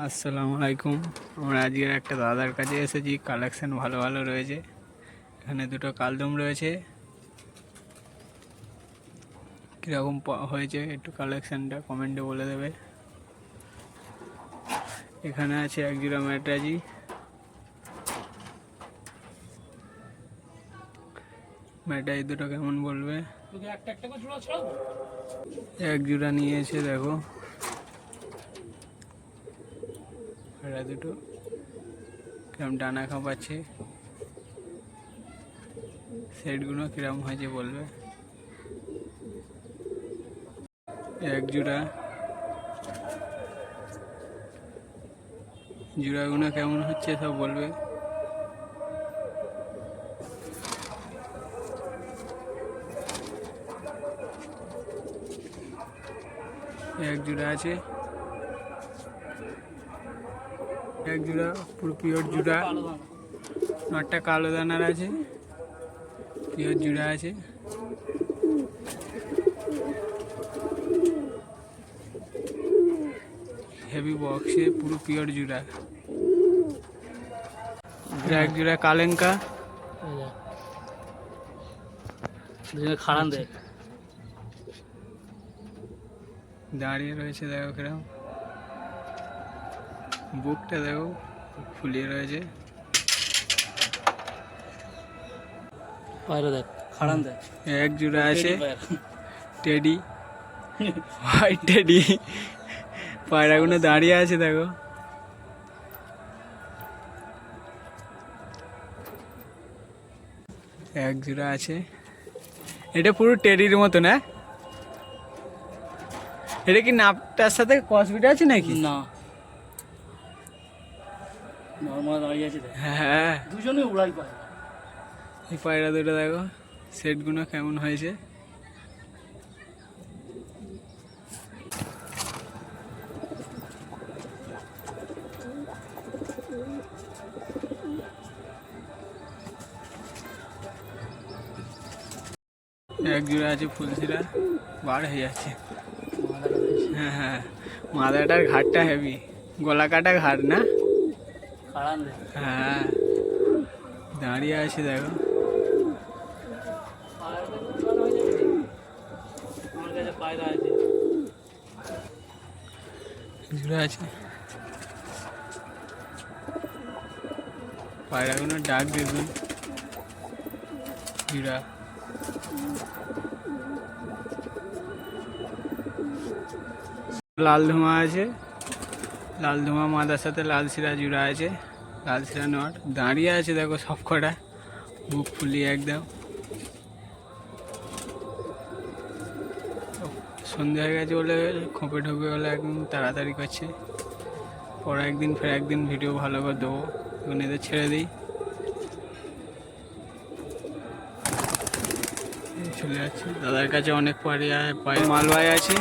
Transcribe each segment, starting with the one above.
আসসালামু আলাইকুম। আমরা আজকের একটা দাদার কাছে এসেছি। কালেকশন ভালো ভালো রয়েছে। এখানে দুটো কালদম রয়েছে। কীরকম হয়েছে একটু কালেকশানটা কমেন্টে বলে দেবে। এখানে আছে এক জোড়া ম্যাটরাজি। ম্যাটরাজি দুটো কেমন বলবে? এক জোড়া নিয়েছে দেখো। এরা দুটো। কিরম ডানা খাপাচ্ছে সেটগুলো কিরম হয়েছে বলবে। এক জোড়া। জোড়াগুলো কেমন হচ্ছে সব বলবে। এক জোড়া আছে। এক জোড়া পুরো পিওর জোড়া। নটটা কালো দানার আছে পিওর জোড়া আছে। হেভি বক্সে পুরো পিওর জোড়া। এক জোড়া কালেঙ্কা। খাড়ান দে। দাঁড়িয়ে রয়েছে দেখো কিরম। বুকটা দেখো ফুলিয়ে রয়েছে। পায়রা দেখ খাড়ান দেখ। এক জোড়া আছে। Teddy white teddy. পায়রাগুলো দাঁড়িয়ে আছে দেখো। এক জোড়া আছে। এটা পুরো টেডির মতো না? এটা কি নাপটার সাথে কসবিটা আছে নাকি? না। নর্মাল দাঁড়িয়ে আছে হ্যাঁ। দুজনে উড়াই পায়। এই পায়রা দুটো দেখো সেটগুলো কেমন হয়েছে। এক জোড়া আছে ফুলসিরা বার হয়ে যাচ্ছে। হ্যাঁ হ্যাঁ। মাদাটার ঘাটটা হেভি গলা কাটা ঘাট না? হ্যাঁ। দাঁড়িয়ে আছে দেখো। পায়রা আছে। পায়রাগুলো ডাক দেখুন জুড়া লাল ধোঁয়া আছে। লাল ধোঁয়া মাদার সাথে লাল শিরা জুড়া আছে। লাল শিরা নট। দাঁড়িয়ে আছে দেখো সব কটা। বুক ফুলিয়ে একদম। সন্ধে হয়ে গেছে বলে খোঁপে ঠোপে বলে একদম তাড়াতাড়ি করছে। পরে একদিন ফের একদিন ভিডিও ভালো করে দেবো। এখন এদের ছেড়ে দিই। চলে যাচ্ছে। দাদার কাছে অনেক পাড়ি পায়ে মালবাই আছে।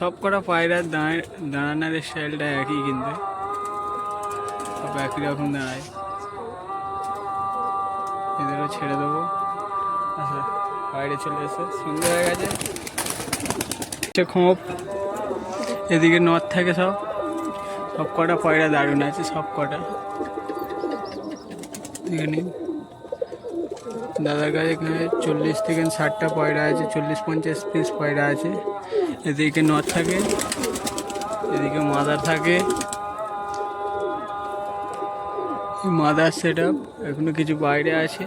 সব কটা পায়রার দাঁড়, দাঁড়ানোর স্টাইলটা একই কিন্তু। সব একই রকম দাঁড়ায়। এদেরও ছেড়ে দেবো। আচ্ছা বাইরে চলে এসে। সন্ধ্যে হয়ে গেছে। খোঁপ। এদিকে নর্থ থেকে সব। সব কটা পয়রা দারুণ আছে, সব কটা। এখানে দাদার কাছে এখানে চল্লিশ থেকে ষাটটা পয়রা আছে, চল্লিশ পঞ্চাশ পিস পয়রা আছে। এদিকে নর্থ থাকে এদিকে মাদার থাকে। মাদার সেট আপ এখনও কিছু বাইরে আছে।